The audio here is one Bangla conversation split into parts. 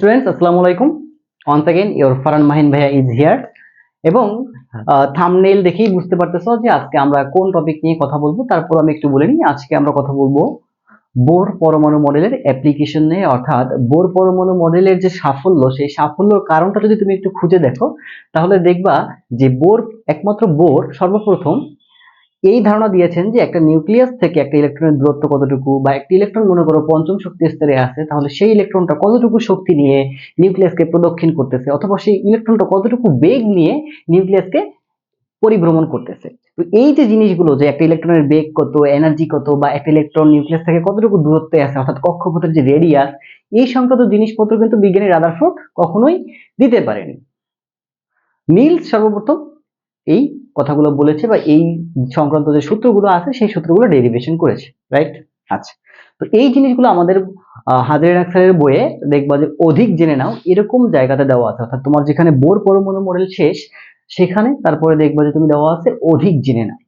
স্টুডেন্টস আসসালামু আলাইকুম once again your Faran Mahin ভাইয়া ইজ হিয়ার এবং থামনেল দেখেই বুঝতে পারতেছো যে আজকে আমরা কোন টপিক নিয়ে কথা বলবো তারপর আমি একটু বলে নিই আজকে আমরা কথা বলবো বোর পরমাণু মডেলের অ্যাপ্লিকেশন নিয়ে অর্থাৎ বোর পরমাণু মডেলের যে সাফল্য সেই সাফল্যর কারণটা যদি তুমি একটু খুঁজে দেখো তাহলে দেখবা যে বোর একমাত্র বোর সর্বপ্রথম এই ধারণা দিয়েছেন যে একটা নিউক্লিয়াস থেকে একটা ইলেকট্রনের দূরত্ব কতটুকু বা একটা ইলেকট্রন মনে করো পঞ্চম শক্তি স্তরে আছে, তাহলে সেই ইলেকট্রনটা কতটুকু শক্তি নিয়ে নিউক্লিয়াসকে প্রদক্ষিণ করতেছে অথবা সেই ইলেকট্রনটা কতটুকু বেগ নিয়ে নিউক্লিয়াসকে পরিভ্রমণ করতেছে। তো এই যে জিনিসগুলো যে একটা ইলেকট্রনের বেগ কত এনার্জি কত বা একটা ইলেকট্রন নিউক্লিয়াস থেকে কতটুকু দূরত্বে আছে, অর্থাৎ কক্ষপথের যে রেডিয়াস এই সংক্রান্ত জিনিসপত্র কিন্তু বিজ্ঞানী রাদারফোর্ড কখনোই দিতে পারেনি নীলস সর্বপ্রথম এই কথাগুলো বলেছে বা এই সংক্রান্ত যে সূত্রগুলো আছে, সেই সূত্রগুলো ডেরিভেশন করেছে রাইট আচ্ছা তো এই জিনিসগুলো আমাদের হাজার আক্সারের বইয়ে দেখবা যে অধিক জেনে নাও, এরকম জায়গাতে দেওয়া আছে। অর্থাৎ তোমার যেখানে বোর পরমাণু মডেল শেষ, সেখানে তারপরে দেখবা যে তুমি দেওয়া আছে অধিক জেনে নাও।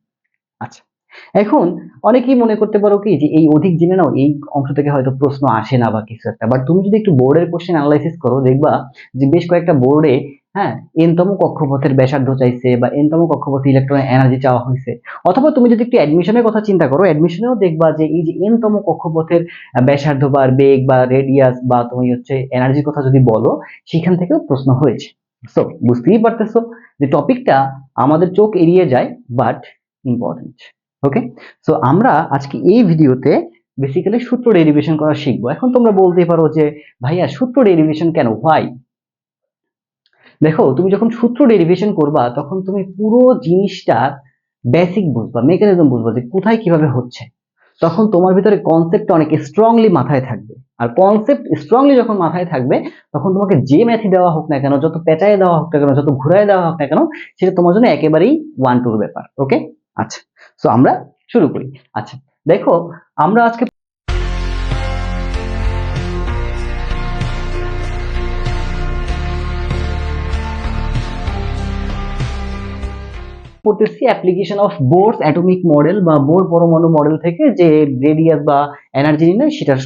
আচ্ছা এখন অনেকেই মনে করতে পারো কি যে এই অধিক জেনে নাও, এই অংশ থেকে হয়তো প্রশ্ন আসে না বা কিছু একটা। বাট তুমি যদি একটু বোর্ডের কোশ্চেন অ্যানালাইসিস করো, দেখবা যে বেশ কয়েকটা বোর্ডে হ্যাঁ এনতম কক্ষপথের ব্যাসার্ধ চাইছে বা এনতম কক্ষপথে ইলেকট্রন এনার্জি চাওয়া হয়েছে। অথবা তুমি যদি একটু অ্যাডমিশনের কথা চিন্তা করো অ্যাডমিশনেও দেখবা যে এই যে এনতম কক্ষপথের ব্যাসার্ধ বা বেগ বা রেডিয়াস বা তুমি হচ্ছে এনার্জির কথা যদি বলো, সেখান থেকেও প্রশ্ন হয়েছে। সো বুঝতেই পারতেছো যে টপিকটা আমাদের চোখ এড়িয়ে যায় বাট ইম্পর্টেন্ট ওকে সো আমরা আজকে এই ভিডিওতে বেসিক্যালি সূত্র ডেরিভেশন করা শিখব। এখন তোমরা বলতে পারো যে, ভাইয়া, সূত্র ডেরিভেশন কেন? হোয়াই দেখো, তুমি যখন সূত্র ডেরিভেশন করবা, তখন তুমি পুরো জিনিসটার বেসিক বুঝবা মেকানিজম বুঝবা যে কোথায় কীভাবে হচ্ছে। তখন তোমার ভিতরে কনসেপ্টটা অনেক স্ট্রংলি মাথায় থাকবে। আর কনসেপ্ট স্ট্রংলি যখন মাথায় থাকবে, তখন তোমাকে যে ম্যাথি দেওয়া হোক না কেন, যত পেঁচায় দেওয়া হোক না কেন, যত ঘুরায় দেওয়া হোক না কেন, সেটা তোমার জন্য একেবারেই ওয়ান টুর ব্যাপার ওকে আচ্ছা সো আমরা শুরু করি। আচ্ছা দেখো, আমরা আজকে পড়তেছি application of Bohr's atomic model বা বোর পরমাণু মডেল থেকে যে রেডিয়াস বা এনার্জি নির্ণয় সেটার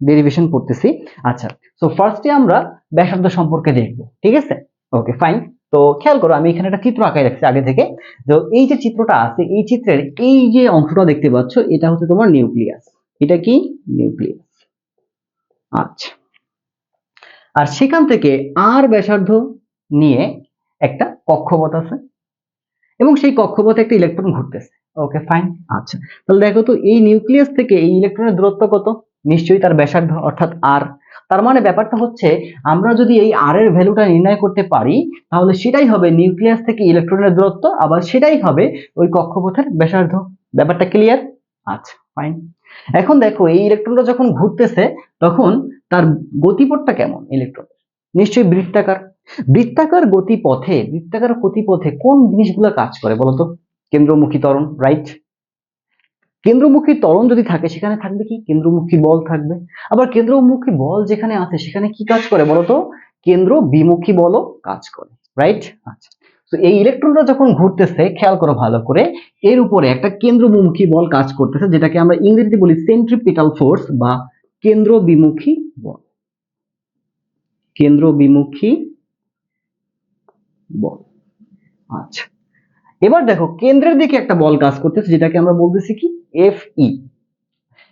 ডেরিভেশন পড়তেছি। আচ্ছা সো ফার্স্টে আমরা ব্যাসার্ধ সম্পর্কে দেখব, ঠিক আছে? ওকে ফাইন তো খেয়াল করো, আমি এখানে একটা চিত্র আঁকাই রাখছি আগে থেকে। তো এই যে চিত্রটা আছে, এই চিত্রের এই যে অংশটা দেখতে পাচ্ছ, এটা হচ্ছে তোমার নিউক্লিয়াস এটা কি? নিউক্লিয়াস আচ্ছা। আর সেখান থেকে আর ব্যাসার্ধ নিয়ে একটা কক্ষপথ আছে। এবং সেই কক্ষপথে একটা ইলেকট্রন ঘুরতেছে। ওকে ফাইন আচ্ছা। তাহলে দেখো তো, এই নিউক্লিয়াস থেকে এই ইলেকট্রনের দূরত্ব কত? নিশ্চয়ই তার ব্যাসার্ধ, অর্থাৎ আর তার মানে ব্যাপারটা হচ্ছে, আমরা যদি এই আর এর ভ্যালুটা নির্ণয় করতে পারি, তাহলে সেটাই হবে নিউক্লিয়াস থেকে ইলেকট্রনের দূরত্ব, আবার সেটাই হবে ওই কক্ষপথের ব্যাসার্ধ। ব্যাপারটা ক্লিয়ার আচ্ছা ফাইন এখন দেখো, এই ইলেকট্রনটা যখন ঘুরতেছে, তখন তার গতিপথটা কেমন ইলেকট্রন নিশ্চয়ই বৃত্তাকার। বৃত্তাকার গতিপথে বৃত্তাকার গতিপথে কোন জিনিসগুলো কাজ করে বলতো কেন্দ্রমুখী ত্বরণ রাইট কেন্দ্রমুখী ত্বরণ যদি থাকে, সেখানে থাকবে কি? কেন্দ্রমুখী বল থাকবে। আবার কেন্দ্রমুখী বল যেখানে আছে, সেখানে কি কাজ করে বলতো কেন্দ্র বিমুখী বলও কাজ করে রাইট আচ্ছা। তো এই ইলেকট্রনটা যখন ঘুরতেছে, খেয়াল করো ভালো করে, এর উপরে একটা কেন্দ্রবিমুখী বল কাজ করতেছে, যেটাকে আমরা ইংরেজিতে বলি সেন্ট্রিপিটাল ফোর্স বা কেন্দ্র বিমুখী বল। কেন্দ্র বিমুখী বল। আচ্ছা। এবার দেখো, কেন্দ্রের দিকে একটা বল কাজ করতেছে, যেটাকে আমরা বলতেছি কি? এফ ই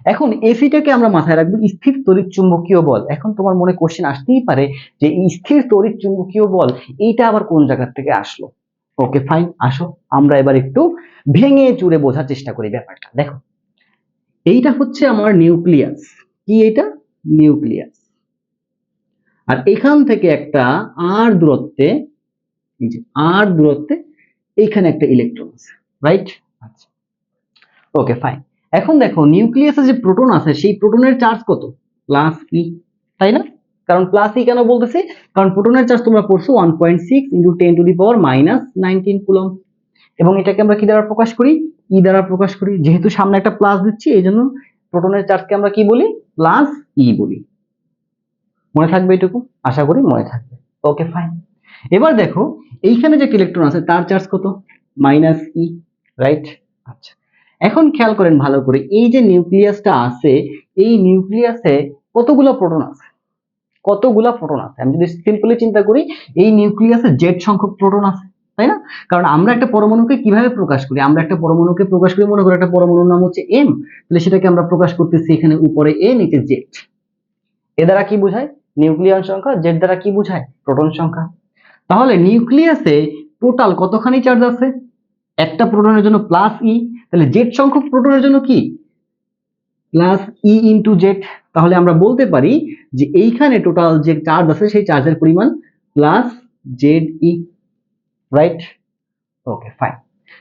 এখন এফিটাকে আমরা মাথায় রাখব স্থির তড়িৎ চুম্বকীয় বল। এখন তোমার মনে কোশ্চেন আসতেই পারে যে স্থির তড়িৎ চুম্বকীয় বল, এইটা আবার কোন জায়গা থেকে আসলো? ওকে ফাইন আসো। আমরা এবার একটু ভেঙে চুরে বোঝার চেষ্টা করি ব্যাপারটা। দেখো, এইটা হচ্ছে আমার নিউক্লিয়াস। কি এটা? নিউক্লিয়াস। আর এখান থেকে একটা আর দূরত্বে এই যে আর দূরত্বে এইখানে একটা ইলেকট্রন আছে রাইট আচ্ছা। ওকে ফাইন এখন দেখো নিউক্লিয়াসে যে প্রোটন আছে সেই প্রোটনের চার্জ কত? প্লাস ই তাই না? কারণ প্লাস ই কেন বলতেছি? কারণ প্রোটনের চার্জ তোমরা পড়ছো one point six into ten to the power minus nineteen coulomb এবং এটাকে আমরা কি দ্বারা প্রকাশ করি? ই দ্বারা প্রকাশ করি। যেহেতু সামনে একটা প্লাস দিচ্ছি এই জন্য প্রোটনের চার্জকে আমরা কি বলি? প্লাস ই বলি। মনে থাকবে এটুকু? আশা করি মনে থাকবে। ওকে ফাইন এবার দেখো, এইখানে যে ইলেকট্রন আছে, তার চার্জ কত? মাইনাস ই রাইট আচ্ছা। এখন খেয়াল করেন ভালো করে, এই যে নিউক্লিয়াসটা আছে, এই নিউক্লিয়াসে কতগুলো প্রোটন আছে? কতগুলা প্রোটন আছে? আমি যদি সিম্পলি চিন্তা করি, এই নিউক্লিয়াসে জেড সংখ্যক প্রোটন আছে, তাই না? কারণ আমরা একটা পরমাণুকে কীভাবে প্রকাশ করি? আমরা একটা পরমাণুকে প্রকাশ করি, মনে করি একটা পরমাণুর নাম হচ্ছে এম তাহলে সেটাকে আমরা প্রকাশ করতেছি এখানে উপরে এ নিচে জেড এ দ্বারা কি বোঝায়? নিউক্লিয়ন সংখ্যা জেড দ্বারা কি বোঝায়? প্রোটন সংখ্যা। তাহলে নিউক্লিয়াসে টোটাল কতখানি চার্জ আছে? একটা প্রোটনের জন্য প্লাস ই তাহলে জেড সংখ্যক প্রোটনের জন্য কি? প্লাস ই ইন্টু জেড তাহলে আমরা বলতে পারি যে এইখানে টোটাল যে চার্জ আছে সেই চার্জের পরিমাণ plus Z E right okay fine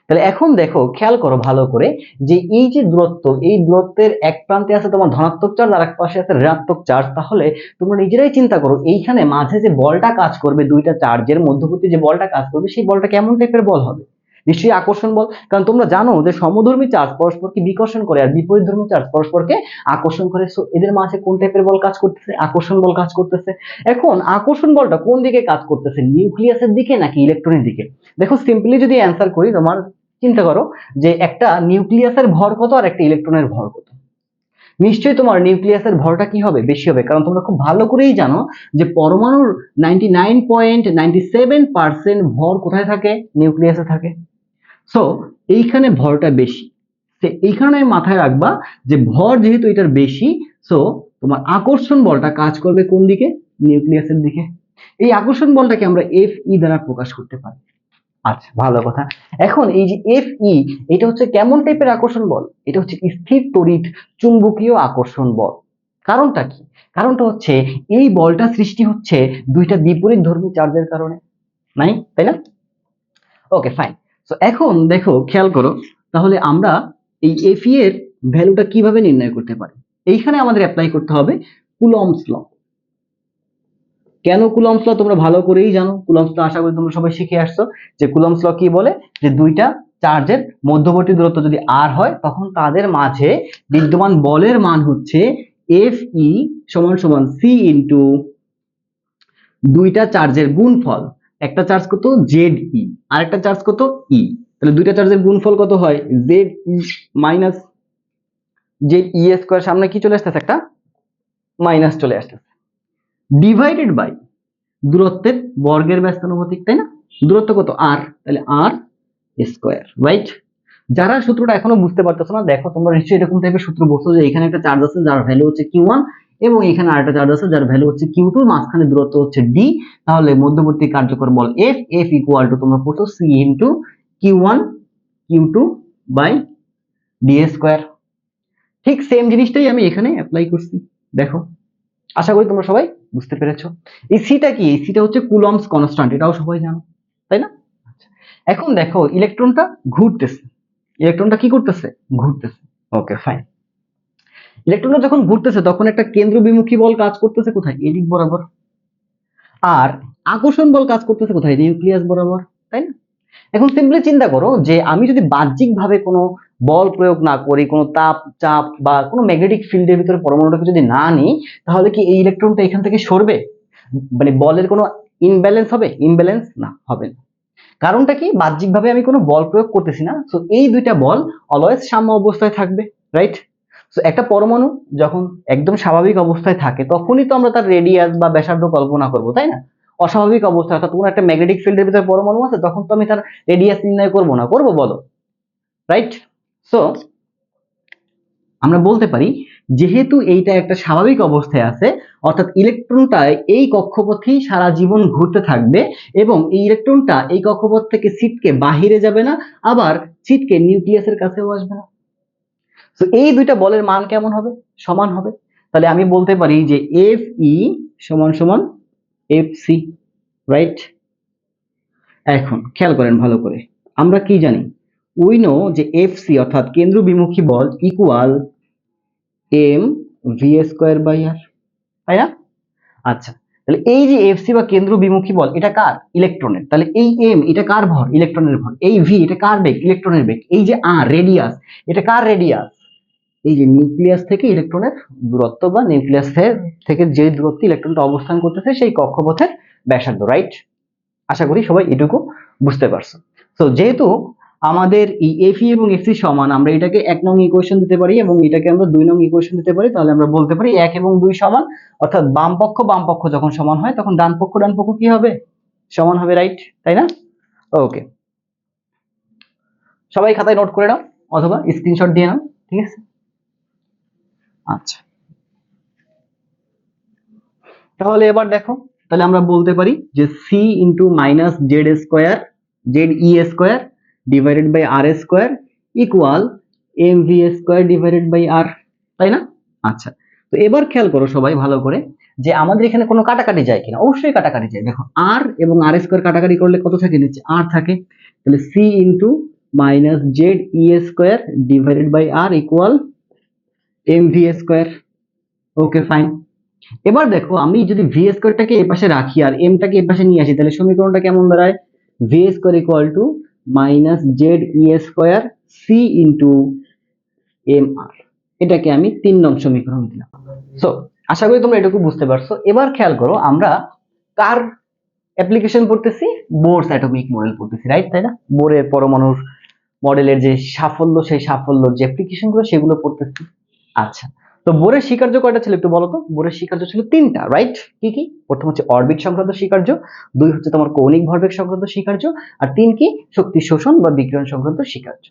তাহলে এখন দেখো, খেয়াল করো ভালো করে যে এই যে দূরত্ব, এই দূরত্বের এক প্রান্তে আছে তোমার ধনাত্মক চার্জ আর এক পাশে আছে ঋণাত্মক চার্জ, তাহলে তোমরা নিজেরাই চিন্তা করো, এইখানে মাঝে যে বলটা কাজ করবে দুইটা চার্জের মধ্যবর্তী যে বলটা কাজ করবে, সেই বলটা কেমন টাইপের বল হবে? নিশ্চয়ই আকর্ষণ বল, কারণ তোমরা জানো যে সমধর্মী চার্জ পরস্পরকে বিকর্ষণ করে আর বিপরীত ধর্মী চার্জ পরস্পরকে আকর্ষণ করে। সো এদের মাঝে কোন টাইপের বল কাজ করতেছে? আকর্ষণ বল কাজ করতেছে। এখন আকর্ষণ বলটা কোন দিকে কাজ করতেছে? নিউক্লিয়াসের দিকে নাকি ইলেকট্রনের দিকে? দেখো সিম্পলি যদি অ্যান্সার করি তোমার চিন্তা করো যে একটা নিউক্লিয়াসের ভর কত আর একটা ইলেকট্রনের ভর কত? নিশ্চয়ই তোমার নিউক্লিয়াসের ভরটা কি হবে? বেশি হবে। কারণ তোমরা খুব ভালো করেই জানো যে পরমাণুর নাইনটি ভর কোথায় থাকে? নিউক্লিয়াসে থাকে। সো এইখানে ভরটা বেশি। সে এইখানে মাথায় রাখবা যে ভর যেহেতু এটার বেশি সো তোমার আকর্ষণ বলটা কাজ করবে কোন দিকে? নিউক্লিয়াসের দিকে। এই আকর্ষণ বলটাকে আমরা এফ ই দ্বারা প্রকাশ করতে পারি। আচ্ছা ভালো কথা। এখন এই যে এফ ই এটা হচ্ছে কেমন টাইপের আকর্ষণ বল? এটা হচ্ছে স্থির তড়িৎ চুম্বকীয় আকর্ষণ বল। কারণটা কি? কারণটা হচ্ছে এই বলটা সৃষ্টি হচ্ছে দুইটা বিপরীত ধর্মী চার্জের কারণে। নাই? তাই না? ওকে ফাইন তো এখন দেখো, খেয়াল করো, তাহলে আমরা এই এফি এর ভ্যালুটা কীভাবে নির্ণয় করতে পারি? এইখানে আমাদের অ্যাপ্লাই করতে হবে কুলম্বস ল কেন কুলম্বস ল তোমরা ভালো করেই জানো? কুলম্বস ল আশা করি তোমরা সবাই শিখে আসছো যে কুলম্বস ল কি বলে? যে দুইটা চার্জের মধ্যবর্তী দূরত্ব যদি আর হয়, তখন তাদের মাঝে বিদ্যমান বলের মান হচ্ছে এফ ই সমান সমান সি ইন্টু দুইটা চার্জের গুণফল। একটা চার্জ কত? জেড ই আর একটা চার্জ কত? ই তাহলে দুইটা চার্জের গুণফল কত হয়? Z E minus Z E square সামনে কি চলে আসতেছে? একটা মাইনাস চলে আসতেছে। ডিভাইডেড বাই দূরত্বের বর্গের ব্যস্তানুপাতিক তাই না? দূরত্ব কত? আর তাহলে আর স্কোয়ার রাইট যারা সূত্রটা এখনও বুঝতে পারতেছো না, দেখো তোমরা নিশ্চয়ই এরকম টাইপের সূত্র বুঝছ যে এখানে একটা চার্জ আছে যার ভ্যালু হচ্ছে কিউ ওয়ান এবং এখানে আরেকটা চার্জ আছে যার ভ্যালু হচ্ছে কিউ টু মাঝখানে দূরত্ব হচ্ছে ডি তাহলে মধ্যবর্তী কার্যকর বল এফ এফ ইকুয়াল টু তোমরা পড়ছো C into Q one Q two by D square ঠিক সেম জিনিসটাই আমি এখানে অ্যাপ্লাই করছি, দেখো। আশা করি তোমরা সবাই বুঝতে পেরেছ? এই সিটা কি? এই সিটা হচ্ছে কুলম্বস কনস্ট্যান্ট, এটাও সবাই জানো, তাই না? আচ্ছা। এখন দেখো, ইলেকট্রনটা ঘুরতেছে। ইলেকট্রনটা কি করতেছে? ঘুরতেছে। ওকে ফাইন ইলেকট্রনটা যখন ঘুরতেছে, তখন একটা কেন্দ্র বিমুখী বল কাজ করতেছে কোথায়? এদিক বরাবর। আর আকর্ষণ বল কাজ করতেছে কোথায়? নিউক্লিয়াস বরাবর, তাই না? এখন সিম্পলি চিন্তা করো যে আমি যদি বাহ্যিকভাবে কোনো বল প্রয়োগ না করি, কোনো তাপ, চাপ বা কোনো ম্যাগনেটিক ফিল্ডের ভিতরে পরমাণুটাকে যদি না নিই, তাহলে কি এই ইলেকট্রনটা এখান থেকে সরবে? মানে বলের কোনো ইনব্যালেন্স হবে? ইনব্যালেন্স না, হবে না। কারণটা কি? বাহ্যিকভাবে আমি কোনো বল প্রয়োগ করতেছি না সো এই দুইটা বল অলওয়েজ সাম্য অবস্থায় থাকবে রাইট সো একটা পরমাণু যখন একদম স্বাভাবিক অবস্থায় থাকে, তখনই তো আমরা তার রেডিয়াস বা ব্যাসার্ধ কল্পনা করব, তাই না? অস্বাভাবিক অবস্থা, অর্থাৎ কোনো একটা ম্যাগনেটিক ফিল্ডের ভিতরে পরমাণু আছে, তখন তো আমি তার রেডিয়াস নির্ণয় করব না। করব বলো? রাইট সো আমরা বলতে পারি, যেহেতু এইটা একটা স্বাভাবিক অবস্থায় আছে, অর্থাৎ ইলেকট্রনটা এই কক্ষপথেই সারা জীবন ঘুরতে থাকবে এবং এই ইলেকট্রনটা এই কক্ষপথ থেকে ছিটকে বাহিরে যাবে না, আবার ছিটকে নিউক্লিয়াসের কাছেও আসবে না। তো এই দুইটা বলের মান কেমন হবে? সমান হবে। তাহলে আমি বলতে পারি যে এফ ই সমান সমান এফ সি রাইট এখন খেয়াল করেন ভালো করে। আমরা কি জানি? উই নো যে এফ সি অর্থাৎ কেন্দ্র বিমুখী বল equal M V square by R তাই না? আচ্ছা তাহলে এই যে এফ সি বা কেন্দ্র বিমুখী বল, এটা কার? ইলেকট্রনের তাহলে এই এম এটা কার ভর? ইলেকট্রনের ভর। এই ভি এটা কার বেগ? ইলেকট্রনের বেগ। এই যে আর রেডিয়াস এটা কার রেডিয়াস এই যে নিউক্লিয়াস থেকে ইলেকট্রনের দূরত্ব বা নিউক্লিয়াস থেকে যে দূরত্বে ইলেকট্রনটা অবস্থান করতেছে সেই কক্ষপথের ব্যাসার্ধ রাইট আশা করি সবাই এটুকু বুঝতে পারছ। তো যেহেতু আমাদের এই এফি এবং এফসি সমান, আমরা এটাকে এক নং ইকুয়েশন দিতে পারি এবং এটাকে আমরা দুই নং ইকুয়েশন দিতে পারি, তাহলে আমরা বলতে পারি এক এবং দুই সমান, অর্থাৎ বাম পক্ষ বাম পক্ষ যখন সমান হয়, তখন ডান পক্ষ ডান পক্ষ কি হবে? সমান হবে রাইট তাই না? ওকে সবাই খাতায় নোট করে নাও অথবা স্ক্রিনশট দিয়ে নাও, ঠিক আছে? আচ্ছা। তাহলে এবার দেখো, তাহলে আমরা বলতে পারি যে C into minus Z square Z E square divided by R square equal M V square divided by R তাই না? আচ্ছা তো এবার খেয়াল করো সবাই ভালো করে যে আমাদের এখানে কোনো কাটাকাটি যায় কিনা। অবশ্যই কাটাকাটি যায়। দেখো আর এবং আর স্কোয়ার কাটাকাটি করলে কত থাকে? নিচে আর থাকে। তাহলে C into minus Z E square divided by R equal M V square okay fine এবার দেখো, আমি যদি ভি স্কোয়ারটাকে এ পাশে রাখি আর এমটাকে এ পাশে নিয়ে আসি, তাহলে সমীকরণটা কেমন দাঁড়ায়? V square equal to minus Z E square C into M R এটাকে আমি তিন নং সমীকরণ দিলাম। সো আশা করি তোমরা এটুকু বুঝতে পারছ। এবার খেয়াল করো, আমরা কার অ্যাপ্লিকেশন পড়তেছি? বোরস অ্যাটমিক মডেল পড়তেছি রাইট তাই না? বোরের পরমাণুর মডেলের যে সাফল্য, সেই সাফল্যর যে অ্যাপ্লিকেশনগুলো সেগুলো পড়তেছি। আচ্ছা তো বোরের স্বীকার্য কয়টা ছিল একটু বলো তো? বোরের স্বীকার্য ছিল তিনটা রাইট কি কি? প্রথম হচ্ছে অরবিট সংক্রান্ত স্বীকার্য, দুই হচ্ছে তোমার কৌণিক ভরবেগ সংক্রান্ত স্বীকার্য, আর তিন কি? শক্তি শোষণ বা বিকিরণ সংক্রান্ত স্বীকার্য।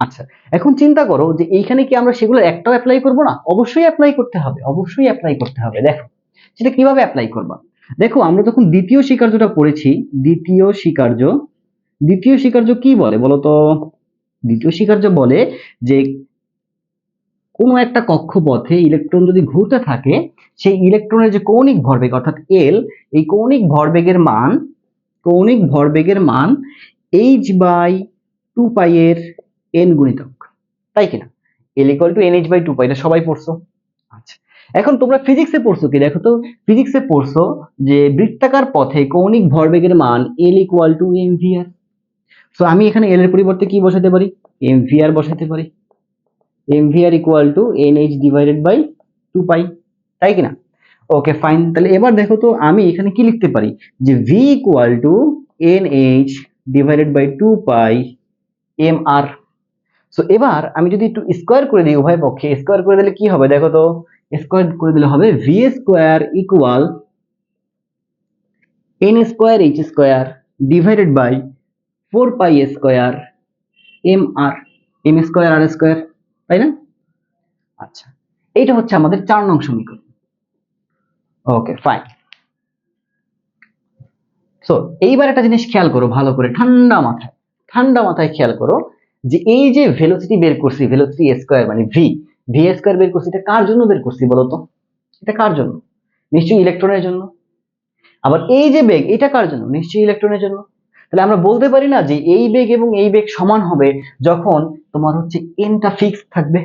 আচ্ছা এখন চিন্তা করো যে এইখানে কি আমরা সেগুলো একটাও অ্যাপ্লাই করব না? অবশ্যই অ্যাপ্লাই করতে হবে, অবশ্যই অ্যাপ্লাই করতে হবে। দেখো, সেটা কীভাবে অ্যাপ্লাই করবা? দেখো, আমরা যখন দ্বিতীয় স্বীকার্যটা পড়েছি, দ্বিতীয় স্বীকার্য দ্বিতীয় স্বীকার্য কি বলে বলো তো? দ্বিতীয় স্বীকার্য বলে যে কোনো একটা কক্ষপথে ইলেকট্রন যদি ঘুরতে থাকে, সেই ইলেকট্রনের যে কৌণিক ভরবেগ, অর্থাৎ এল এই কৌণিক ভরবেগের মান, কৌণিক ভরবেগের মান এইচ বাই টু পাই এর এন গুণিতক। তাই কিনা? L equal to N H by two pi এটা সবাই পড়ছো? আচ্ছা। এখন তোমরা ফিজিক্সে পড়ছো কি? দেখো তো ফিজিক্সে পড়ছো যে বৃত্তাকার পথে কৌণিক ভরবেগের মান L equal to M V R so আমি এখানে এল এর পরিবর্তে কি বসাতে পারি? এম ভি আর বসাতে পারি। M V R equal to N H divided by two pi তাই কিনা? ওকে ফাইন তাহলে এবার দেখো তো আমি এখানে কি লিখতে পারি? যে V equal to N H divided by two pi M R so এবার আমি যদি একটু স্কোয়ার করে দিই উভয় পক্ষে স্কোয়ার করে দিলে কি হবে? দেখো তো স্কোয়ার করে দিলে হবে V square equal N square H square divided by four pi square M R M square R square তাই না? আচ্ছা এইটা হচ্ছে আমাদের চার নং সমীকরণ। ওকে ফাইন সো এইবার একটা জিনিস খেয়াল করো ভালো করে ঠান্ডা মাথায় ঠান্ডা মাথায় খেয়াল করো যে এই যে ভেলোসিটি বের করছি ভেলোসিটি স্কোয়ার মানে ভি ভি স্কোয়ার বের করছি এটা কার জন্য বের করছি বলো তো এটা কার জন্য? নিশ্চয়ই ইলেকট্রনের জন্য। আবার এই যে বেগ এটা কার জন্য? নিশ্চয়ই ইলেকট্রনের জন্য। তাহলে আমরা বলতে পারি না যে এই বেগ এবং এই বেগ সমান হবে যখন তোমার হচ্ছে এনটা ফিক্সড থাকবে।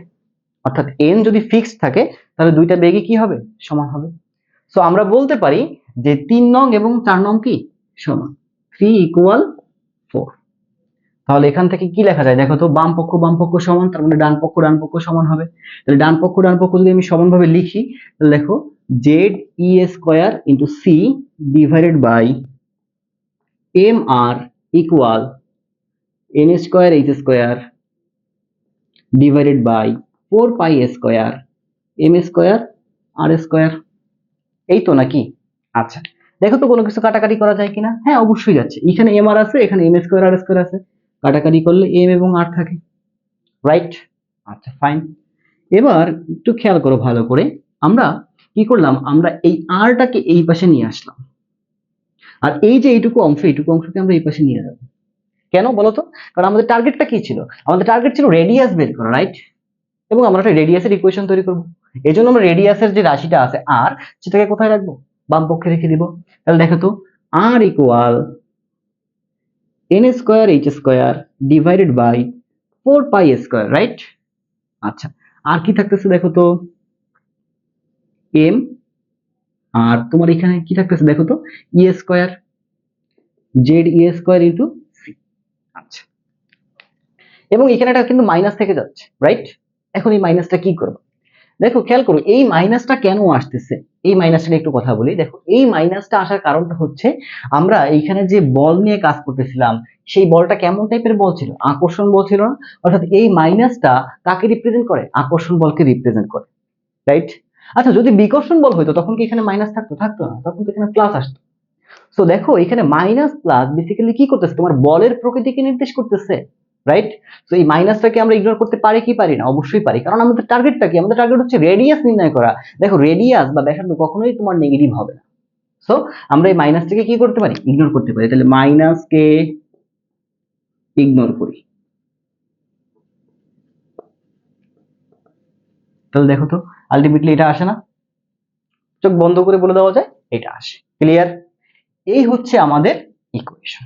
অর্থাৎ এন যদি ফিক্সড থাকে, তাহলে দুইটা বেগে কি হবে? সমান হবে। সো আমরা বলতে পারি যে তিন নং এবং চার নং কি? সমান। থ্রি ইকুয়াল ফোর তাহলে এখান থেকে কি লেখা যায়? দেখো তো, বাম পক্ষ বাম পক্ষ সমান, তার মানে ডান পক্ষ ডান পক্ষ সমান হবে। তাহলে ডান পক্ষ ডান পক্ষ যদি আমি সমানভাবে লিখি, তাহলে দেখো Z E square into C divided by M R equal N square H square divided by four pi square M square R square এই তো নাকি? আচ্ছা দেখো তো কোনো কিছু কাটাকাটি করা যায় কিনা? হ্যাঁ অবশ্যই যাচ্ছে। এখানে এম আর আছে, এখানে এম স্কোয়ার আর স্কোয়ার আছে। কাটাকাটি করলে এম এবং আর থাকে। রাইট আচ্ছা ফাইন এবার একটু খেয়াল করো ভালো করে। আমরা কি করলাম? আমরা এই আরটাকে এই পাশে নিয়ে আসলাম। আর এই যে এইটুকু অংশ, এইটুকু অংশকে আমরা এই পাশে নিয়ে যাব। কেন বলো তো কারণ আমাদের টার্গেটটা কি ছিল? আমাদের টার্গেট ছিল রেডিয়াস বের করা রাইট এবং আমরা একটা রেডিয়াসের ইকুয়েশন তৈরি করব। এই জন্য আমরা রেডিয়াসের যে রাশিটা আছে আর সেটাকে কোথায় রাখব? বাম পক্ষে রেখে দিব। তাহলে দেখো তো r equal n square h square divided by four pi square right আচ্ছা আর কি থাকতেছে দেখো তো? এম আর তোমার এখানে কি থাকতেছে দেখো তো e square z e square into c আচ্ছা। এবং এখানে এটা কিন্তু মাইনাস থেকে যাচ্ছে রাইট এখন এই মাইনাসটা কি করব? দেখো খেয়াল করো এই মাইনাসটা কেন আসতেছে? এই মাইনাসটা নিয়ে একটু কথা বলি। দেখো এই মাইনাসটা আসার কারণটা হচ্ছে আমরা এইখানে যে বল নিয়ে কাজ করতেছিলাম সেই বলটা কেমন টাইপের বল ছিল? আকর্ষণ বল ছিল না? অর্থাৎ এই মাইনাসটা কাকে রিপ্রেজেন্ট করে? আকর্ষণ বলকে রিপ্রেজেন্ট করে রাইট আচ্ছা যদি বিকর্ষণ বল হইতো, তখন কি এখানে মাইনাস থাকতো? থাকতো না। তখন তো এখানে প্লাস আসতো। সো দেখো, এখানে মাইনাস প্লাস বেসিক্যালি কি করতেছে? তোমার বলের প্রকৃতিকে নির্দেশ করতেছে রাইট তো এই মাইনাসটাকে আমরা ইগনোর করতে পারি কি পারি না? অবশ্যই পারি। কারণ আমাদের টার্গেটটা কি? আমাদের টার্গেট হচ্ছে রেডিয়াস নির্ণয় করা। দেখো রেডিয়াস বা ব্যাসার্ধ কখনোই তোমার নেগেটিভ হবে না। সো আমরা এই মাইনাসটাকে কি করতে পারি? ইগনোর করতে পারি। তাহলে মাইনাসকে ইগনোর করি। তাহলে দেখো তো আলটিমেটলি এটা আসে না। চোখ বন্ধ করে বলে দেওয়া যায়, এটা আসে। ক্লিয়ার এই হচ্ছে আমাদের ইকুয়েশন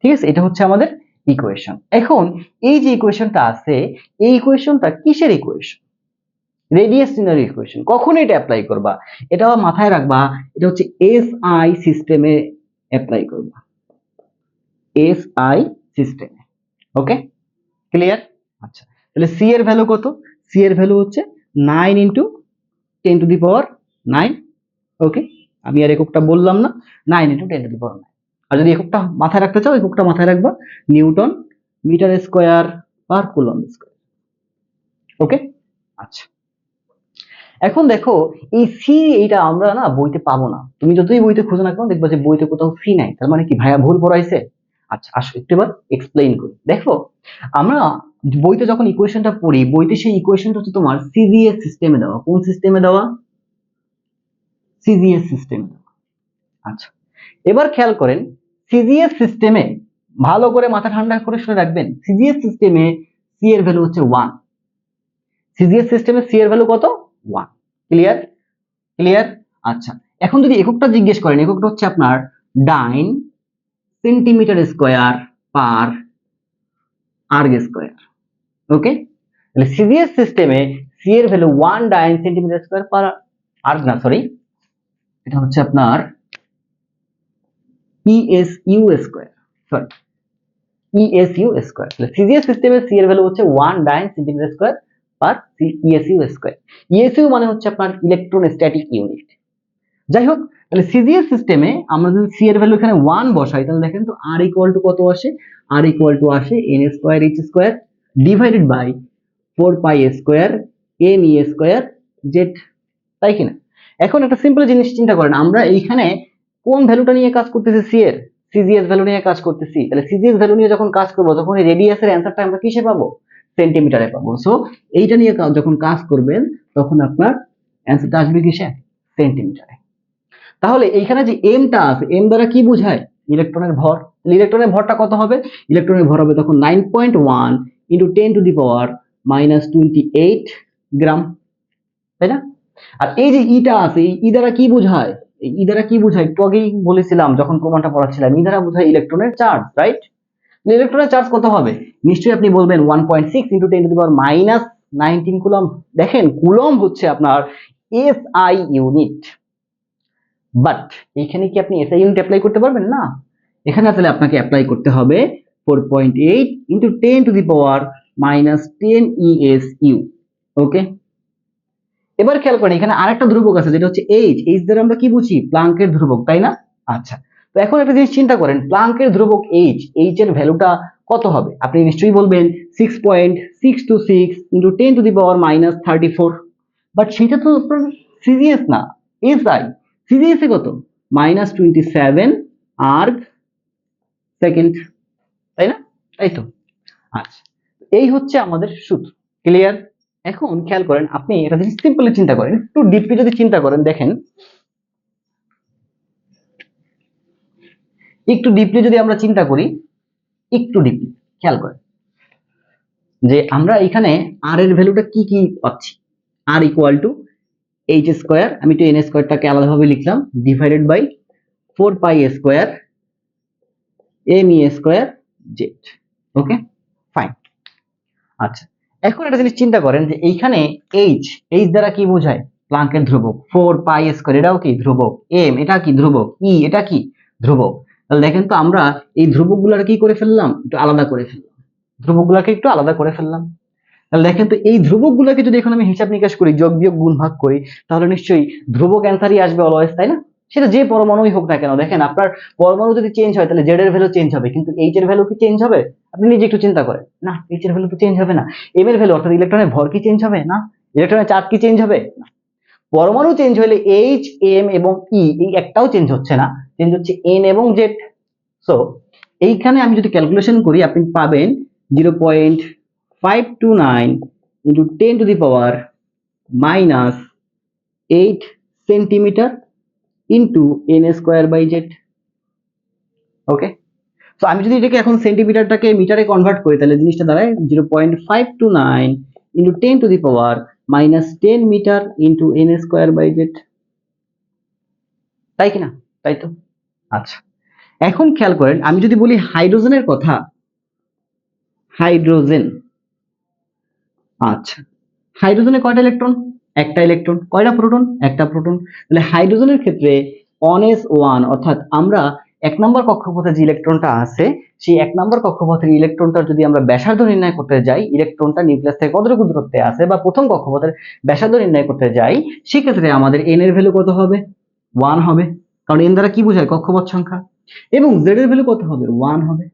ঠিক আছে? এটা হচ্ছে আমাদের ইকুয়েশন এখন এই যে ইকুয়েশনটা আছে, এই ইকুয়েশনটা কিসের ইকুয়েশন রেডিয়াস ইকুয়েশন কখন এটা অ্যাপ্লাই করবা? এটা মাথায় রাখবা, এটা হচ্ছে এস আই সিস্টেমে অ্যাপ্লাই করবা। এস আই সিস্টেমে ওকে ক্লিয়ার আচ্ছা। তাহলে সি এর ভ্যালু কত? সি এর ভ্যালু হচ্ছে nine into ten to the power nine okay আমি আর এককটা বললাম না nine into ten to the power nine আর যদি এককটা মাথায় রাখতে চাও, এককটা মাথায় রাখবা newton metre square per coulomb square. Okay আচ্ছা। এখন দেখো, এই সি এইটা আমরা না বইতে পাবো না। তুমি যতই বইতে খুঁজে না কেন, দেখবা যে বইতে কোথাও সি নাই। তার মানে কি ভাইয়া ভুল পড়াইছে? আচ্ছা আসো একটু এবার এক্সপ্লেইন করি। দেখো, আমরা বইতে যখন ইকুয়েশনটা পড়ি, বইতে সেই ইকুয়েশনটা হচ্ছে তোমার সিজিএস সিস্টেমে দেওয়া। কোন সিস্টেমে দেওয়া? সিজিএস সিস্টেমে আচ্ছা এবার খেয়াল করেন সিজিএস সিস্টেমে ভালো করে মাথা ঠান্ডা করে শুনে রাখবেন সিজিএস সিস্টেমে সি এর ভ্যালু হচ্ছে ওয়ান সিজিএস সিস্টেমে সি এর ভ্যালু কত? ওয়ান ক্লিয়ার ক্লিয়ার আচ্ছা এখন যদি এককটা জিজ্ঞেস করেন, এককটা হচ্ছে আপনার dyne centimetre square per erg square. Okay তাহলে সিজিএস সিস্টেমে সি এর value one dyne centimetre square per erg না সরি এটা হচ্ছে আপনার ES U square sorry ES U square তাহলে সিজিএস সিস্টেমে সি এর ভ্যালু হচ্ছে one dyne centimetre square per ESU square ESU মানে হচ্ছে আপনার ইলেকট্রোস্ট্যাটিক ইউনিট যাই হোক, তাহলে সিজিএস সিস্টেমে আমরা যদি সি এর ভ্যালু এখানে ওয়ান বসাই, তাহলে দেখেন তো আর ইকুয়াল টু কত আসে? আর ইকুয়াল টু আসে n square h square divided by four pi square m e square z তাই কিনা এখন একটা সিম্পল জিনিস চিন্তা করেন, আমরা এইখানে কোন ভ্যালুটা নিয়ে কাজ করতেছি সি এর? সিজিএস ভ্যালু নিয়ে কাজ করতেছি। তাহলে সিজিএস ভ্যালু নিয়ে যখন কাজ করব, তখন এই রেডিয়াসের অ্যান্সারটা আমরা কিসে পাবো? সেন্টিমিটারে পাবো। সো এইটা নিয়ে যখন কাজ করবেন, তখন আপনার অ্যান্সারটা আসবে কিসে? সেন্টিমিটারে তাহলে এইখানে যে এমটা আছে এম দ্বারা কি বোঝায়? ইলেকট্রনের ভর। ইলেকট্রনের ভরটা কত হবে? ইলেকট্রনের ভর হবে তখন nine point one into ten to the power minus twenty eight gram তাই না? আর এই যে ইটা আছে ই দ্বারা কি বোঝায়? ই দ্বারা কি বোঝায়? একটু আগেই বলেছিলাম, যখন প্রমাণটা পড়াচ্ছিলাম ই দ্বারা বোঝায় ইলেকট্রনের চার্জ রাইট ইলেকট্রনের চার্জ কত হবে? নিশ্চয়ই আপনি বলবেন one point six into ten to the power minus nineteen coulomb. দেখেন, কুলম হচ্ছে আপনার এস আই ইউনিট বাট এইখানে কি আপনি এসআই ইউনিট অ্যাপ্লাই করতে পারবেন? না। এখানে তাহলে আপনাকে অ্যাপ্লাই করতে হবে four point eight into ten to the power minus ten ES U okay এবার খেয়াল করেন, এখানে আরেকটা ধ্রুবক আছে, যেটা হচ্ছে এইচ এইচ দ্বারা আমরা কি বুঝি? প্লাঙ্কের ধ্রুবক, তাই না? আচ্ছা। তো এখন একটা জিনিস চিন্তা করেন প্লাঙ্কের ধ্রুবক এইচ এইচ এর ভ্যালুটা কত হবে? আপনি নিশ্চয়ই বলবেন six point six two six into ten to the power minus thirty four but সেটা তো সিরিয়াস না। এস আই সিরিয়াস এ কত? Minus twenty seven erg second তাই না? তাই তো। আচ্ছা এই হচ্ছে আমাদের সূত্র। ক্লিয়ার এখন খেয়াল করেন, আপনি এটা যদি সিম্পলি চিন্তা করেন, একটু ডিপলি যদি চিন্তা করেন, দেখেন। একটু ডিপলি যদি আমরা চিন্তা করি, একটু ডিপলি খেয়াল করেন। যে আমরা এখানে আর এর ভ্যালুটা কি কি পাচ্ছি? R equal to h square আমি তো এন স্কোয়ারটাকে আলাদাভাবে লিখলাম divided by four pi square m e square z okay fine আচ্ছা এখন একটা জিনিস চিন্তা করেন যে এইখানে এইচ এইচ দ্বারা কি বোঝায়? প্লাঙ্কের ধ্রুবক। ফোর পাই স্কোয়ার এটাও কি ধ্রুবক? এম এটা কি ধ্রুবক? ই এটা কি ধ্রুবক? তাহলে দেখেন তো আমরা এই ধ্রুবকগুলোর কি করে ফেললাম? একটু আলাদা করে ফেললাম। ধ্রুবকগুলোকে একটু আলাদা করে ফেললাম। তাহলে দেখেন তো এই ধ্রুবকগুলোকে যদি এখন আমি হিসাব নিকাশ করি, যোগ বিয়োগ গুণ ভাগ করি, তাহলে নিশ্চয়ই ধ্রুবক অ্যান্সারই আসবে অলওয়েজ তাই না? সেটা যে পরমাণুই হোক না কেন, দেখেন আপনার পরমাণু যদি চেঞ্জ হয়, তাহলে জেড এর ভ্যালু চেঞ্জ হবে, কিন্তু এইচ এর ভ্যালু কি চেঞ্জ হবে? আপনি নিজে একটু চিন্তা করেন, না এইচ এর ভ্যালু তো চেঞ্জ হবে না। এম এর ভ্যালু অর্থাৎ ইলেকট্রনের ভর কি চেঞ্জ হবে? না ইলেকট্রনের চার্জ কি চেঞ্জ হবে? না। পরমাণু চেঞ্জ হলে এইচ এম এবং ই এই একটাও চেঞ্জ হচ্ছে না চেঞ্জ হচ্ছে এন এবং জেড সো এইখানে আমি যদি ক্যালকুলেশন করি, আপনি পাবেন zero point five two nine into ten to the power minus eight centimetre into n square by z okay তো আমি যদি এটাকে এখন সেন্টিমিটারটাকে মিটারে কনভার্ট করি, তাহলে জিনিসটা দাঁড়ায় zero point five two nine into ten to the power minus ten metre into n square by z তাই কিনা তাই তো? আচ্ছা। এখন খেয়াল করেন, আমি যদি বলি হাইড্রোজেনের কথা, হাইড্রোজেন। আচ্ছা। হাইড্রোজেনে কয়টা ইলেকট্রন একটা ইলেকট্রন কয়টা প্রোটন একটা প্রোটন তাহলে হাইড্রোজেনের ক্ষেত্রে অন এস ওয়ান অর্থাৎ আমরা এক নম্বর কক্ষপথে যে ইলেকট্রনটা আছে, সেই এক নম্বর কক্ষপথের ইলেকট্রনটার যদি আমরা ব্যাসার্ধ নির্ণয় করতে যাই ইলেকট্রনটা নিউক্লিয়াস থেকে কতটুকু দূরত্বে আছে বা প্রথম কক্ষপথের ব্যাসার্ধ নির্ণয় করতে যাই, সেক্ষেত্রে আমাদের এন এর ভ্যালু কত হবে? ওয়ান হবে। কারণ এন দ্বারা কি বোঝায়? কক্ষপথ সংখ্যা। এবং জেড এর ভ্যালু কত হবে? ওয়ান হবে।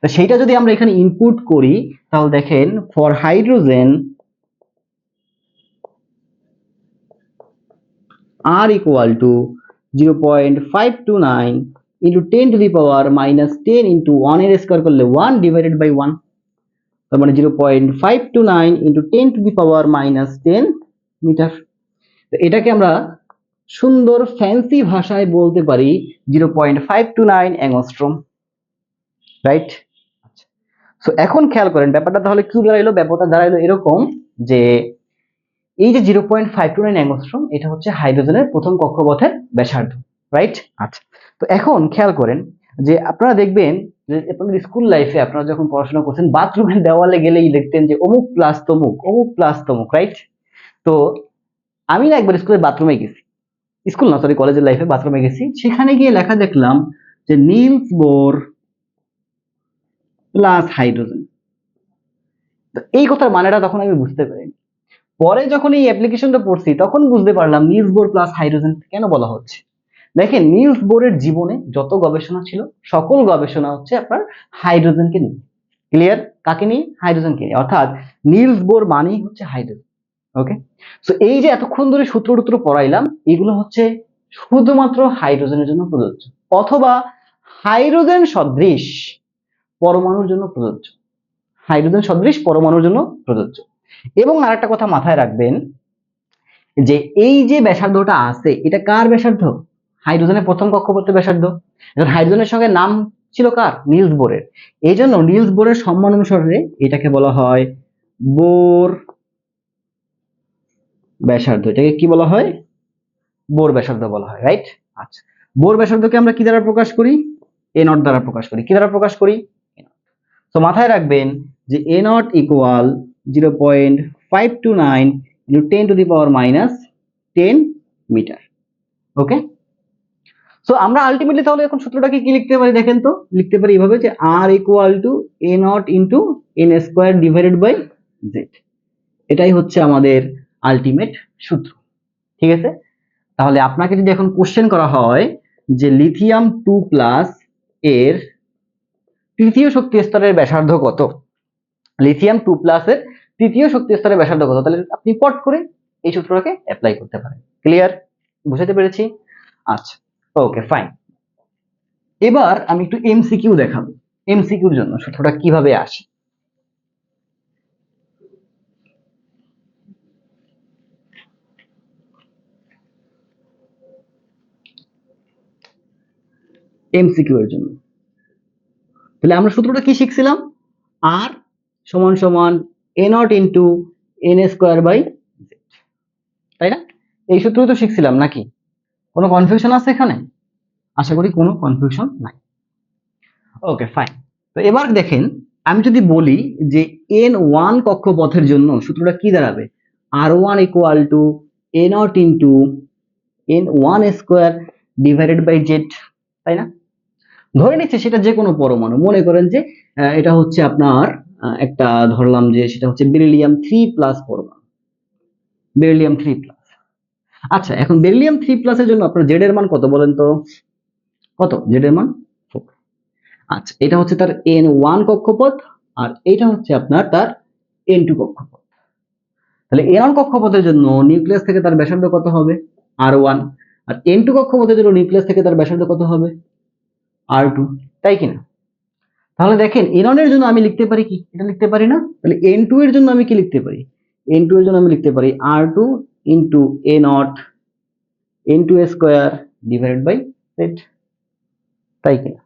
তা সেইটা যদি আমরা এখানে ইনপুট করি, তাহলে দেখেন for hydrogen r equal to 0.529 into 10 to the power minus 10 into 1 এর স্কয়ার করলে 1 divided by 1 তার মানে 0.529 into 10 to the power minus 10 metre তো এটাকে আমরা সুন্দর ফ্যান্সি ভাষায় বলতে পারি 0.529 অ্যাংস্ট্রম রাইট সো এখন খেয়াল করেন, ব্যাপারটা তাহলে কি দাঁড়াইলো, ব্যাপারটা দাঁড়াইলো এরকম যে এই যে zero point five two nine angstrom, এটা হচ্ছে হাইড্রোজেনের প্রথম কক্ষপথের ব্যাসার্ধ রাইট আচ্ছা তো এখন খেয়াল করেন যে আপনারা দেখবেন যে আপনাদের স্কুল লাইফে আপনারা যখন পড়াশোনা করছেন বাথরুমের দেওয়ালে গেলেই দেখতেন যে অমুক প্লাস তমুক, অমুক প্লাস তমুক রাইট তো আমি না একবার স্কুলের বাথরুমে গেছি স্কুল না সরি কলেজের লাইফে বাথরুমে গেছি, সেখানে গিয়ে লেখা দেখলাম যে নীলস বোর প্লাস হাইড্রোজেন তো এই কথার মানেটা তখন আমি বুঝতে পারিনি। পরে যখন এই অ্যাপ্লিকেশনটা পড়ছি, তখন বুঝতে পারলাম নিলস বোর প্লাস হাইড্রোজেন কেন বলা হচ্ছে? দেখেন নিলস বোরের জীবনে যত গবেষণা ছিল, সকল গবেষণা হচ্ছে আপনার হাইড্রোজেনকে নিয়ে। ক্লিয়ার কাকে নিয়ে? হাইড্রোজেনকে নিয়ে। অর্থাৎ নিলস বোর মানেই হচ্ছে হাইড্রোজেন ওকে সো এই যে এতক্ষণ ধরে সূত্র টুত্র পড়াইলাম, এগুলো হচ্ছে শুধুমাত্র হাইড্রোজেনের জন্য প্রযোজ্য, অথবা হাইড্রোজেন সদৃশ পরমাণুর জন্য প্রযোজ্য। হাইড্রোজেন সদৃশ পরমাণুর জন্য প্রযোজ্য। এবং আরেকটা কথা মাথায় রাখবেন যে এই যে ব্যাসার্ধটা আছে, এটা কার ব্যাসার্ধ? হাইড্রোজেনের প্রথম কক্ষপথের ব্যাসার্ধ। এখন হাইড্রোজেনের সঙ্গে নাম ছিল কার? নিলস বোরের। এই জন্য নিলস বোরের সম্মান অনুসারে এটাকে বলা হয় বোর ব্যাসার্ধ। এটাকে কি বলা হয়? বোর ব্যাসার্ধ বলা হয় রাইট আচ্ছা। বোর ব্যাসার্ধকে আমরা কি দ্বারা প্রকাশ করি? এ নট দ্বারা প্রকাশ করি। কি দ্বারা প্রকাশ করি? তো মাথায় রাখবেন যে a naught equal zero point five two nine into ten to the power minus ten metre. Okay? So আমরা আলটিমেটলি তাহলে এখন সূত্রটাকে কি লিখতে পারি দেখেন তো? লিখতে পারি এভাবে যে r equal to a naught into n square divided by z এটাই হচ্ছে আমাদের আলটিমেট সূত্র। ঠিক আছে? তাহলে আপনাকে যদি এখন কোশ্চেন করা হয় যে লিথিয়াম টু প্লাস এর তৃতীয় শক্তি স্তরের ব্যাসার্ধ কত? লিথিয়াম টু প্লাসের তৃতীয় শক্তি স্তরে ব্যাসার্ধ কত? তাহলে আপনি পট করে এই সূত্রটাকে অ্যাপ্লাই করতে পারেন। ক্লিয়ার বুঝাতে পেরেছি? আচ্ছা ওকে ফাইন এবার আমি একটু এমসিকিউ দেখাবো। এমসিকিউর জন্য সূত্রটা কীভাবে আসে? এমসিকিউ এর জন্য। তাহলে আমরা সূত্রটা কি শিখছিলাম? আর সমান সমান a naught into n square by তাই না? এই সূত্রই তো শিখছিলাম নাকি? কোনো কনফিউশন আছে এখানে? আশা করি কোনো কনফিউশন নাই। ওকে ফাইন তো এবার দেখেন, আমি যদি বলি যে এন ওয়ান কক্ষপথের জন্য সূত্রটা কি দাঁড়াবে? R one equal to a naught into n one square divided by z তাই না? ধরে নিচ্ছে সেটা যে কোনো পরমাণু। মনে করেন যে এটা হচ্ছে আপনার একটা ধরলাম যে সেটা হচ্ছে বেরিলিয়াম থ্রি প্লাস পরমাণু বেরিলিয়াম থ্রি প্লাস আচ্ছা এখন বেরিলিয়াম থ্রি প্লাসের জন্য আপনার জেড এর মান কত বলেন তো? কত? জেড এর মান ফোর আচ্ছা এটা হচ্ছে তার এন ওয়ান কক্ষপথ আর এটা হচ্ছে আপনার তার এন টু কক্ষপথ। তাহলে এন ওয়ান কক্ষপথের জন্য নিউক্লিয়াস থেকে তার ব্যাসার্ধ কত হবে? আর ওয়ান আর এন টু কক্ষপথের জন্য নিউক্লিয়াস থেকে তার ব্যাসার্ধ কত হবে? আর টু তাই কিনা তাহলে দেখেন এন এর জন্য আমি লিখতে পারি কি? এটা লিখতে পারি না? তাহলে এন টু এর জন্য আমি কি লিখতে পারি? এন টু এর জন্য আমি লিখতে পারি r two into a naught n two square divided by z তাই কিনা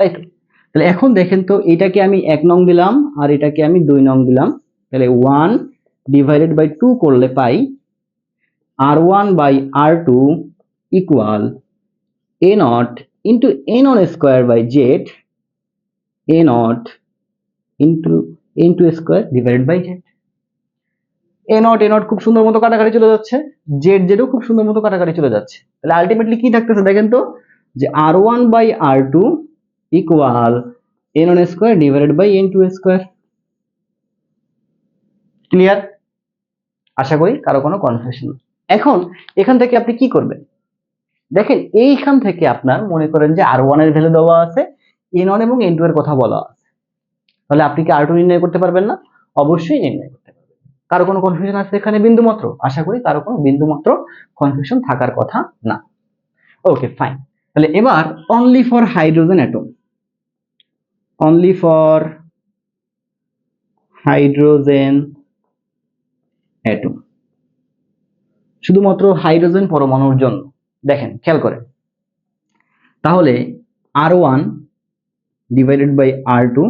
তাই তো। তাহলে এখন দেখেন তো, এটাকে আমি এক নং দিলাম আর এটাকে আমি দুই নং দিলাম। তাহলে ওয়ান ডিভাইডেড বাই টু করলে পাই r one by r two equal a naught into a non square by z a naught into into square divided by z a naught a naught খুব সুন্দর মতো কাটাকাটি চলে যাচ্ছে জেড ও খুব সুন্দর মতো কাটাকাটি চলে যাচ্ছে। তাহলে আলটিমেটলি কি থাকতেছে দেখেন তো? যে r one by r two equal n one square divided by n two square clear আশা করি কারও কোনো কনফিউশন এখন এখান থেকে আপনি কি করবেন? দেখেন এইখান থেকে আপনার মনে করেন যে আর ওয়ানের ভ্যালু দেওয়া আছে এন এবং এন টু এর কথা বলা আছে। তাহলে আপনি কি আর টু নির্ণয় করতে পারবেন না? অবশ্যই নির্ণয় করতে পারবেন। কারও কোনো কনফিউশন আছে এখানে বিন্দু মাত্র আশা করি কারও কোনো বিন্দু মাত্র কনফিউশন থাকার কথা না। ওকে ফাইন তাহলে এবার only for hydrogen atom only for hydrogen atom শুধুমাত্র হাইড্রোজেন পরমাণুর জন্য। দেখেন, খেয়াল করেন। তাহলে r one divided by r two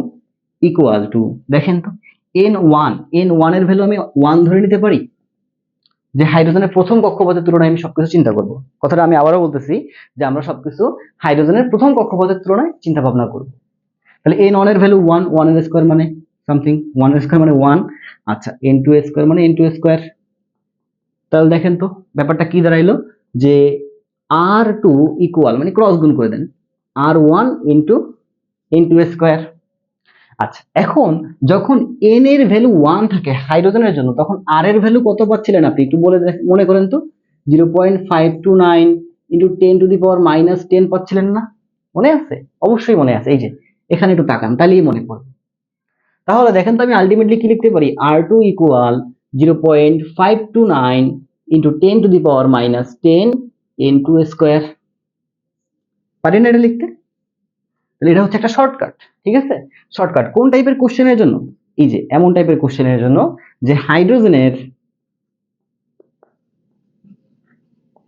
equal to দেখেন তো এন ওয়ান এন ওয়ানের ভ্যালু আমি ওয়ান ধরে নিতে পারি? যে হাইড্রোজেনের প্রথম কক্ষপথের তুলনায় আমি সবকিছু চিন্তা করব। কথাটা আমি আবারও বলতেছি যে আমরা সবকিছু হাইড্রোজেনের প্রথম কক্ষপথের তুলনায় চিন্তা ভাবনা করব। তাহলে এন ওয়ানের ভ্যালু ওয়ান ওয়ানের স্কোয়ার মানে সামথিং ওয়ানের স্কোয়ার মানে ওয়ান আচ্ছা এন টু স্কোয়ার মানে এন টু স্কোয়ার তাহলে দেখেন তো, ব্যাপারটা কি দাঁড়াইলো? যে আর টু ইকুয়াল মানে ক্রস গুণ করে দেন। R one into n two square আচ্ছা এখন যখন এন এর ভ্যালু ওয়ান থাকে হাইড্রোজেনের জন্য, তখন আর এর ভ্যালু কত পাচ্ছিলেন আপনি? একটু বলে মনে করেন তো zero point five two nine into ten to the power minus ten পাচ্ছিলেন না? মনে আছে? অবশ্যই মনে আছে। এই যে, এখানে একটু তাকান, তাহলেই মনে পড়বে। তাহলে দেখেন তো আমি আলটিমেটলি কি লিখতে পারি? R two equal zero point five two nine into ten to the power minus ten n two square পারি এটা লিখতে? তাহলে এটা হচ্ছে একটা শর্টকাট ঠিক আছে? শর্টকাট কোন টাইপের কোশ্চেনের জন্য? এই যে, এমন টাইপের কোশ্চেনের জন্য যে হাইড্রোজেনের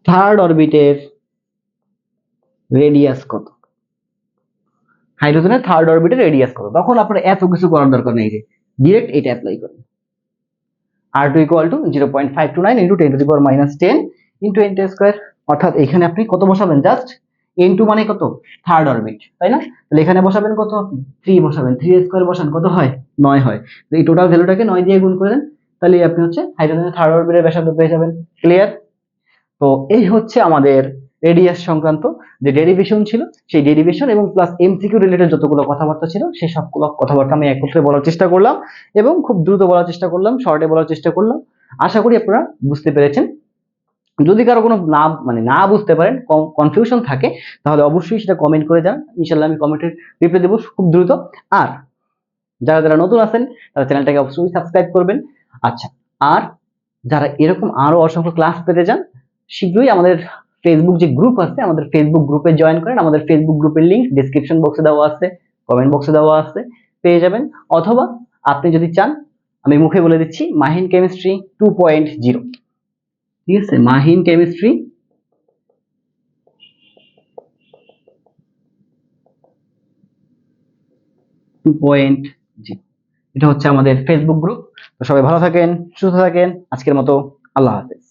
থার্ড অরবিটের রেডিয়াস কত? হাইড্রোজেনের থার্ড অরবিটের রেডিয়াস কত? তখন আপনার এত কিছু করার দরকার নেই যে ডিরেক্ট এটা অ্যাপ্লাই করেন r two equal to zero point five two nine into ten to the power minus ten into n square অর্থাৎ এখানে আপনি কত বসাবেন? জাস্ট এন টু মানে কত? থার্ড অরবিট তাই না? তাহলে এখানে বসাবেন কত? আপনি থ্রি বসাবেন থ্রি স্কোয়ার বসান, কত হয়? নয় হয়। এই টোটাল ভ্যালুটাকে নয় দিয়ে গুণ করে দেন, তাহলে আপনি হচ্ছে হাইড্রোজেনের থার্ড অরবিটের ব্যাসার্ধ পেয়ে যাবেন। ক্লিয়ার তো এই হচ্ছে আমাদের রেডিয়াস সংক্রান্ত যে ডেরিভেশন ছিল, সেই ডেরিভেশন এবং প্লাস এমসিকিউ রিলেটেড যতগুলো কথাবার্তা ছিল সেই সবগুলো কথাবার্তা আমি একত্রে বলার চেষ্টা করলাম এবং খুব দ্রুত বলার চেষ্টা করলাম শর্টে বলার চেষ্টা করলাম। আশা করি আপনারা বুঝতে পেরেছেন। যদি কারও কোনো না মানে না বুঝতে পারেন কনফিউশন থাকে, তাহলে অবশ্যই সেটা কমেন্ট করে যান। ইনশাল্লাহ আমি কমেন্টের রিপ্লাই দেবো খুব দ্রুত। আর যারা যারা নতুন আছেন, তারা চ্যানেলটাকে অবশ্যই সাবস্ক্রাইব করবেন। আচ্ছা আর যারা এরকম আরও অসংখ্য ক্লাস পেতে চান, শীঘ্রই আমাদের ফেসবুক যে গ্রুপ আছে, আমাদের ফেসবুক গ্রুপে জয়েন করেন। আমাদের ফেসবুক গ্রুপের লিংক ডিসক্রিপশন বক্সে দেওয়া আছে কমেন্ট বক্সে দেওয়া আছে, পেয়ে যাবেন। অথবা আপনি যদি চান, আমি মুখে বলে দিচ্ছি, Mahin chemistry two point zero ঠিক আছে, মাহিন কেমিস্ট্রি টু পয়েন্ট জি এটা হচ্ছে আমাদের ফেসবুক গ্রুপ তো সবাই ভালো থাকেন, সুস্থ থাকেন। আজকের মতো আল্লাহ হাফেজ।